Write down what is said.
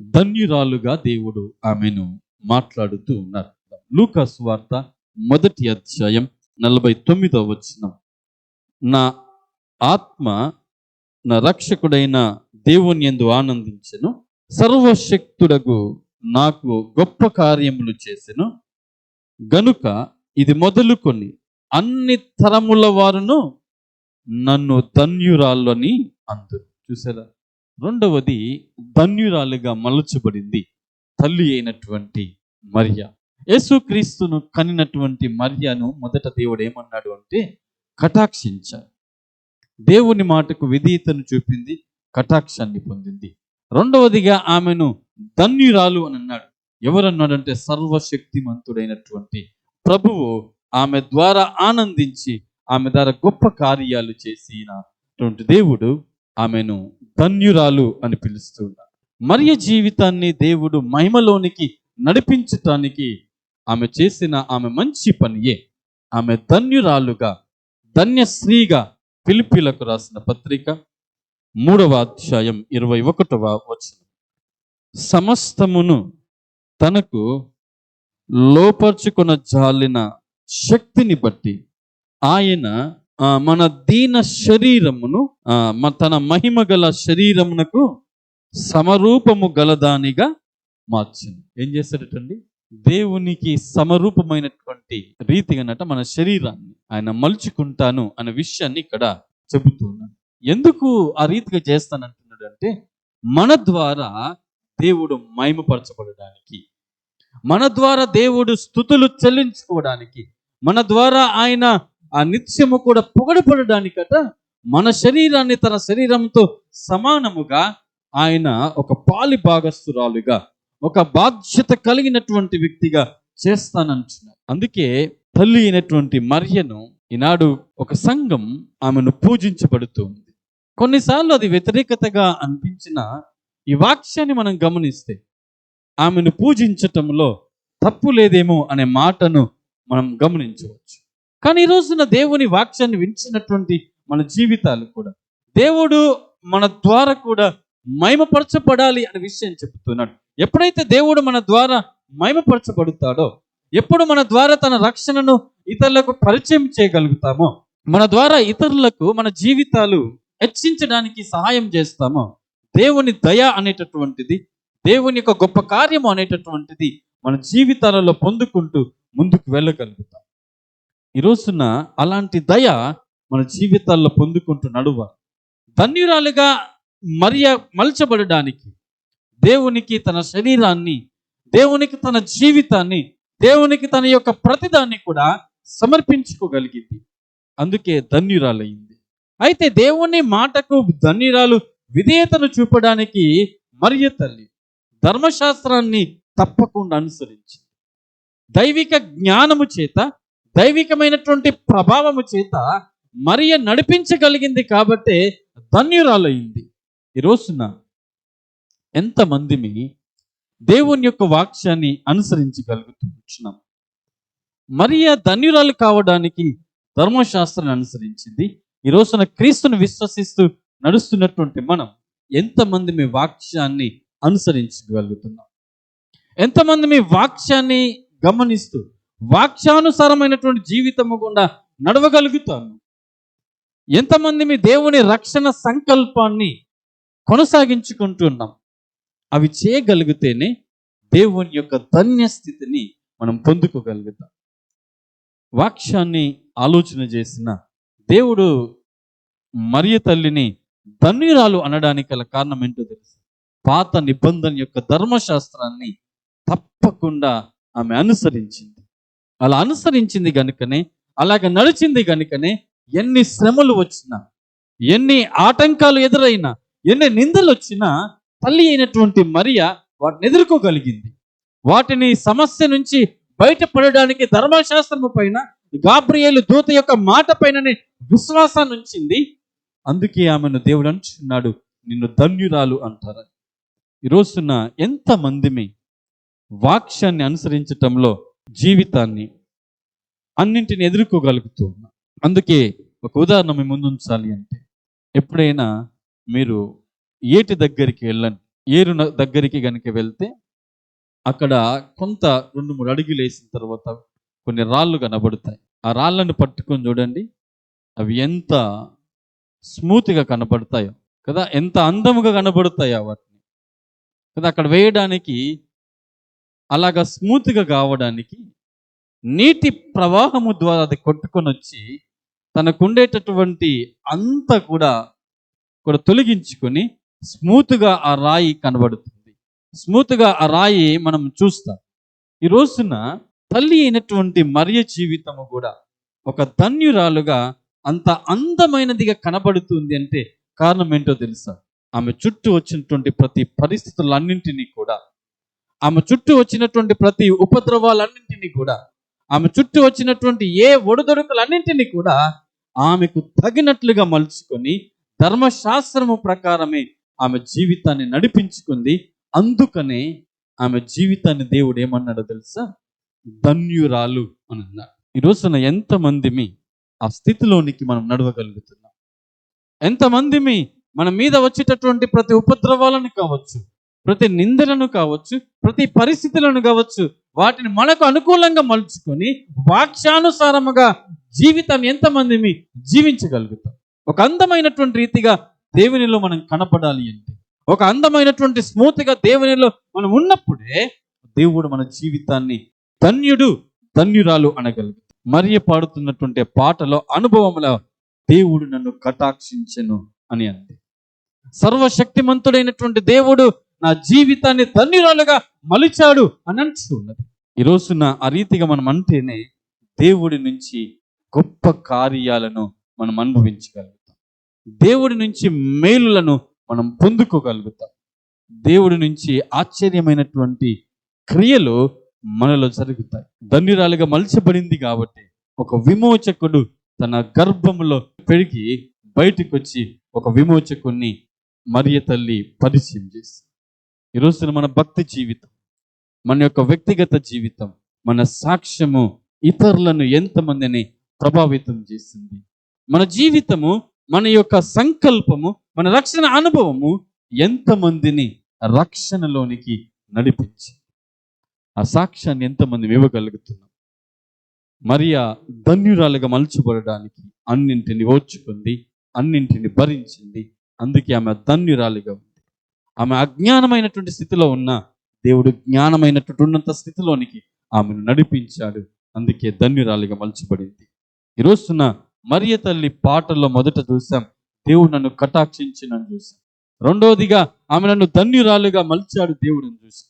ధన్యురాలుగా దేవుడు ఆమెను మాట్లాడుతూ ఉన్నారు. లూకాస్ వార్త మొదటి అధ్యాయం నలభై తొమ్మిదవ వచ్చిన నా ఆత్మ నా రక్షకుడైన దేవుని ఎందు ఆనందించెను సర్వశక్తుడకు నాకు గొప్ప కార్యములు చేసెను. గనుక ఇది మొదలుకొని అన్ని తరముల వారును నన్ను ధన్యురాళ్ళని అందరు. చూసారా? రెండవది ధన్యురాలుగా మలచబడింది తల్లి అయినటువంటి మరియ. యేసుక్రీస్తును కనినటువంటి మరియను మొదట దేవుడు ఏమన్నాడు అంటే కటాక్షించారు దేవుని మాటకు విధేయతను చూపింది కటాక్షాన్ని పొందింది. రెండవదిగా ఆమెను ధన్యురాలు అని అన్నాడు. ఎవరన్నాడంటే సర్వశక్తిమంతుడైనటువంటి ప్రభువు ఆమె ద్వారా ఆనందించి ఆమె ద్వారా గొప్ప కార్యాలు చేసినటువంటి దేవుడు ఆమెను ధన్యురాలు అని పిలుస్తున్నాడు మరియ జీవితాన్ని దేవుడు మహిమలోనికి నడిపించటానికి ఆమె చేసిన ఆమె మంచి పనియే. ఆమె ధన్యురాలుగా ధన్యశ్రీగా పిలిపిలకు రాసిన పత్రిక మూడవ అధ్యాయం ఇరవై ఒకటవ వచనం. సమస్తమును తనకు లోపర్చుకున్న జాలిన శక్తిని బట్టి ఆయన మన దీన శరీరమును తన మహిమ గల శరీరమునకు సమరూపము గలదానిగా మార్చింది. ఏం చేశాడటండి దేవునికి సమరూపమైనటువంటి రీతిగానట మన శరీరాన్ని ఆయన మలుచుకుంటాను అనే విషయాన్ని ఇక్కడ చెబుతున్నాను ఎందుకు ఆ రీతిగా చేస్తానంటున్నాడు అంటే మన ద్వారా దేవుడు మహిమపరచబడడానికి మన ద్వారా దేవుడు స్థుతులు చెల్లించుకోవడానికి మన ద్వారా ఆయన ఆ నిత్యము కూడా పొగడపడడానికట మన శరీరాన్ని తన శరీరంతో సమానముగా ఆయన ఒక పాలి భాగస్థురాలుగా ఒక బాధ్యత కలిగినటువంటి వ్యక్తిగా చేస్తానంటున్నారు అందుకే తల్లి అయినటువంటి మర్యను ఈనాడు ఒక సంఘం ఆమెను పూజించబడుతుంది కొన్నిసార్లు అది వ్యతిరేకతగా అనిపించిన ఈ వాక్యాన్ని మనం గమనిస్తే ఆమెను పూజించటంలో తప్పు లేదేమో అనే మాటను మనం గమనించవచ్చు. కానీ ఈ రోజున దేవుని వాక్యాన్ని వించినటువంటి మన జీవితాలు కూడా దేవుడు మన ద్వారా కూడా మహిమపరచబడాలి అనే విషయం చెప్తున్నాడు ఎప్పుడైతే దేవుడు మన ద్వారా మహిమపరచబడతాడో ఎప్పుడు మన ద్వారా తన రక్షణను ఇతరులకు పరిచయం చేయగలుగుతామో మన ద్వారా ఇతరులకు మన జీవితాలు హెచ్చించడానికి సహాయం చేస్తామో దేవుని దయ అనేటటువంటిది దేవుని యొక్క గొప్ప కార్యము అనేటటువంటిది మన జీవితాలలో పొందుకుంటూ ముందుకు వెళ్ళగలుగుతాం. ఈ రోజున అలాంటి దయ మన జీవితాల్లో పొందుకుంటూ నడువ ధన్యురాలుగా మరియ మలచబడడానికి దేవునికి తన శరీరాన్ని దేవునికి తన జీవితాన్ని దేవునికి తన యొక్క ప్రతిదాన్ని కూడా సమర్పించుకోగలిగింది. అందుకే ధన్యురాలయ్యింది అయితే దేవుని మాటకు ధన్యురాలు విధేయతను చూపడానికి మరియ తల్లి ధర్మశాస్త్రాన్ని తప్పకుండా అనుసరించింది. దైవిక జ్ఞానము చేత దైవికమైనటువంటి ప్రభావము చేత మరియ నడిపించగలిగింది కాబట్టే ధన్యురాలయ్యింది ఈ రోజున ఎంతమందిని దేవుని యొక్క వాక్యాన్ని అనుసరించగలుగుతూ వచ్చినాం. మరియ ధన్యురాలు కావడానికి ధర్మశాస్త్రాన్ని అనుసరించింది. ఈ రోజున క్రీస్తును విశ్వసిస్తూ నడుస్తున్నటువంటి మనం ఎంతమంది మీ వాక్యాన్ని అనుసరించగలుగుతున్నాం? ఎంతమంది మీ వాక్యాన్ని గమనిస్తూ వాక్యానుసారమైనటువంటి జీవితము గుండా నడవగలుగుతాను. ఎంతమంది మీ దేవుని రక్షణ సంకల్పాన్ని కొనసాగించుకుంటున్నాం అవి చేయగలిగితేనే దేవుని యొక్క ధన్య స్థితిని మనం పొందుకోగలుగుతాం. వాక్యాన్ని ఆలోచన చేసిన దేవుడు మరియ తల్లిని ధన్యురాలు అనడానికి గల కారణం ఏంటో తెలుసు? పాత నిబంధన యొక్క ధర్మశాస్త్రాన్ని తప్పకుండా ఆమె అనుసరించింది. అలా అనుసరించింది కనుకనే అలాగ నడిచింది గనుకనే ఎన్ని శ్రమలు వచ్చినా ఎన్ని ఆటంకాలు ఎదురైనా ఎన్ని నిందలు వచ్చినా తల్లి అయినటువంటి మరియ వాటిని ఎదుర్కోగలిగింది. వాటిని సమస్య నుంచి బయటపడడానికి ధర్మశాస్త్రము పైన గాబ్రియేలు దూత యొక్క మాట పైననే విశ్వాసాన్ని ఉంచింది. అందుకే ఆమెను దేవుడు అంటున్నాడు నిన్ను ధన్యురాలు అంటారు ఈ రోజున ఎంతమందిమి వాక్యాన్ని అనుసరించటంలో జీవితాన్ని అన్నింటిని ఎదుర్కోగలుగుతూ ఉన్నాం. అందుకే ఒక ఉదాహరణ మీ ముందు ఉంచాలి అంటే ఎప్పుడైనా మీరు ఏటి దగ్గరికి వెళ్ళండి ఏరు దగ్గరికి కనుక వెళ్తే అక్కడ కొంత రెండు మూడు అడుగులు వేసిన తర్వాత కొన్ని రాళ్ళు కనబడతాయి. ఆ రాళ్ళను పట్టుకొని చూడండి అవి ఎంత స్మూత్గా కనబడతాయో కదా ఎంత అందముగా కనబడతాయో వాటిని. కదా అక్కడ వేయడానికి అలాగా స్మూత్గా కావడానికి నీటి ప్రవాహము ద్వారా అది కొట్టుకొని వచ్చి తనకుండేటటువంటి అంతా కూడా కూడా తొలగించుకొని స్మూత్గా ఆ రాయి కనబడుతుంది. స్మూత్గా ఆ రాయి మనం చూస్తాం. ఈ రోజున తల్లి అయినటువంటి మరియ జీవితము కూడా ఒక ధన్యురాలుగా అంత అందమైనదిగా కనబడుతుంది అంటే కారణం ఏంటో తెలుసా? ఆమె చుట్టూ వచ్చినటువంటి ప్రతి పరిస్థితులన్నింటినీ కూడా ఆమె చుట్టూ వచ్చినటువంటి ప్రతి ఉపద్రవాలన్నింటినీ కూడా ఆమె చుట్టూ వచ్చినటువంటి ఏ ఒడిదొడుకులన్నింటినీ కూడా ఆమెకు తగినట్లుగా మలుచుకొని ధర్మశాస్త్రము ప్రకారమే ఆమె జీవితాన్ని నడిపించుకుంది. అందుకనే ఆమె జీవితాన్ని దేవుడు ఏమన్నాడో తెలుసా? ధన్యురాలు అని అన్నాడు. ఈ రోజున ఎంతమందిమి ఆ స్థితిలోనికి మనం నడవగలుగుతున్నాం? ఎంతమందిమి మన మీద వచ్చేటటువంటి ప్రతి ఉపద్రవాలను కావచ్చు ప్రతి నిందలను కావచ్చు ప్రతి పరిస్థితులను కావచ్చు వాటిని మనకు అనుకూలంగా మలుచుకొని వాక్యానుసారముగా జీవితాన్ని ఎంతమందిమి జీవించగలుగుతాం. ఒక అందమైనటువంటి రీతిగా దేవునిలో మనం కనపడాలి అంటే ఒక అందమైనటువంటి స్మూత్గా దేవునిలో మనం ఉన్నప్పుడే దేవుడు మన జీవితాన్ని ధన్యుడు ధన్యురాలు అనగలుగుతాం. మరియ పాడుతున్నటువంటి పాటలో అనుభవంలో దేవుడు నన్ను కటాక్షించెను అని అంది సర్వశక్తిమంతుడైనటువంటి దేవుడు నా జీవితాన్ని ధన్యురాలుగా మలిచాడు అని అంటూ ఉన్నది ఈ రోజున ఆ రీతిగా మనం అంటేనే దేవుడి నుంచి గొప్ప కార్యాలను మనం అనుభవించగలుగుతాం. దేవుడి నుంచి మేలులను మనం పొందుకోగలుగుతాం. దేవుడి నుంచి ఆశ్చర్యమైనటువంటి క్రియలు మనలో జరుగుతాయి. ధన్యురాలుగా మలచబడింది కాబట్టి ఒక విమోచకుడు తన గర్భంలో పెరిగి బయటికి వచ్చి ఒక విమోచకుణ్ణి మరియ తల్లి పరిచయం చేసి ఈ రోజున మన భక్తి జీవితం మన యొక్క వ్యక్తిగత జీవితం మన సాక్ష్యము ఇతరులను ఎంతమందిని ప్రభావితం చేసింది. మన జీవితము మన యొక్క సంకల్పము మన రక్షణ అనుభవము ఎంతమందిని రక్షణలోనికి నడిపించి ఆ సాక్ష్యాన్ని ఎంతమంది ఇవ్వగలుగుతున్నాం? మరియా ధన్యురాలుగా మలుచుబడడానికి అన్నింటిని ఓర్చుకుంది అన్నింటిని భరించింది. అందుకే ఆమె ధన్యురాలుగా ఆమె అజ్ఞానమైనటువంటి స్థితిలో ఉన్న దేవుడు జ్ఞానమైనటువంటి ఉన్నంత స్థితిలోనికి ఆమెను నడిపించాడు. అందుకే ధన్యురాలిగా మలచబడింది. ఈ మరియ తల్లి పాటల్లో మొదట చూసాం దేవుడు నన్ను కటాక్షించినని చూసాం రెండవదిగా ఆమె నన్ను ధన్యురాలుగా మలిచాడు దేవుడు అని చూసాం